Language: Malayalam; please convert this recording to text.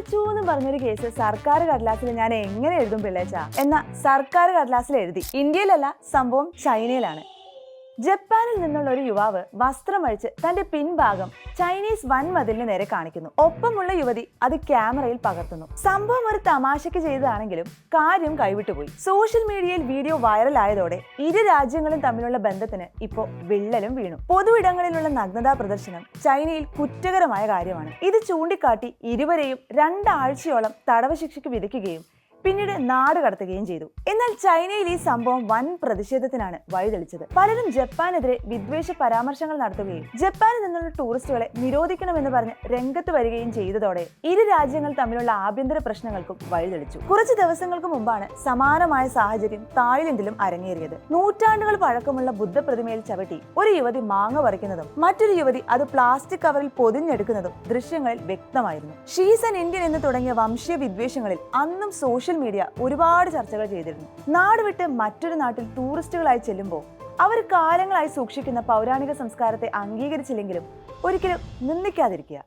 പിഴച്ചു എന്ന് പറഞ്ഞൊരു കേസ് സർക്കാർ കടലാസിൽ ഞാൻ എങ്ങനെ എഴുതും പിള്ളേച്ച? എന്ന സർക്കാർ കടലാസിൽ എഴുതി. ഇന്ത്യയിലല്ല സംഭവം ചൈനയിലാണ്. ജപ്പാനിൽ നിന്നുള്ള ഒരു യുവാവ് വസ്ത്രമഴിച്ച് തന്റെ പിൻഭാഗം ചൈനീസ് വൻമതിലിന് നേരെ കാണിക്കുന്നു. ഒപ്പമുള്ള യുവതി അത് ക്യാമറയിൽ പകർത്തുന്നു. സംഭവം ഒരു തമാശയ്ക്ക് ചെയ്തതാണെങ്കിലും കാര്യം കൈവിട്ടുപോയി. സോഷ്യൽ മീഡിയയിൽ വീഡിയോ വൈറലായതോടെ ഇരു രാജ്യങ്ങളും തമ്മിലുള്ള ബന്ധത്തിന് ഇപ്പോൾ വിള്ളലും വീണു. പൊതു ഇടങ്ങളിലുള്ള നഗ്നതാ പ്രദർശനം ചൈനയിൽ കുറ്റകരമായ കാര്യമാണ്. ഇത് ചൂണ്ടിക്കാട്ടി ഇരുവരെയും രണ്ടാഴ്ചയോളം തടവ് ശിക്ഷയ്ക്ക് വിധിക്കുകയും പിന്നീട് നാട് കടത്തുകയും ചെയ്തു. എന്നാൽ ചൈനയിൽ ഈ സംഭവം വൻ പ്രതിഷേധത്തിനാണ് വഴിതെളിച്ചത്. പലരും ജപ്പാനെതിരെ വിദ്വേഷ പരാമർശങ്ങൾ നടത്തുകയും ജപ്പാനിൽ നിന്നുള്ള ടൂറിസ്റ്റുകളെ നിരോധിക്കണമെന്ന് പറഞ്ഞ് രംഗത്ത് വരികയും ചെയ്തതോടെ ഇരു രാജ്യങ്ങൾ തമ്മിലുള്ള ആഭ്യന്തര പ്രശ്നങ്ങൾക്കും വഴിതെളിച്ചു. കുറച്ച് ദിവസങ്ങൾക്ക് മുമ്പാണ് സമാനമായ സാഹചര്യം തായ്ലൻഡിലും അരങ്ങേറിയത്. നൂറ്റാണ്ടുകൾ പഴക്കമുള്ള ബുദ്ധപ്രതിമയിൽ ചവിട്ടി ഒരു യുവതി മാങ്ങ പറിക്കുന്നതും മറ്റൊരു യുവതി അത് പ്ലാസ്റ്റിക് കവറിൽ പൊതിഞ്ഞെടുക്കുന്നതും ദൃശ്യങ്ങളിൽ വ്യക്തമായിരുന്നു. ഷീസൻ ഇന്ത്യൻ എന്ന് തുടങ്ങിയ വംശീയ വിദ്വേഷങ്ങളിൽ അന്നും സോഷ്യൽ മീഡിയ ഒരുപാട് ചർച്ചകൾ ചെയ്തിരുന്നു. നാട് വിട്ട് മറ്റൊരു നാട്ടിൽ ടൂറിസ്റ്റുകളായി ചെല്ലുമ്പോൾ അവർ കാലങ്ങളായി സൂക്ഷിക്കുന്ന പൗരാണിക സംസ്കാരത്തെ അംഗീകരിച്ചില്ലെങ്കിലും ഒരിക്കലും നിന്ദിക്കാതിരിക്കുക.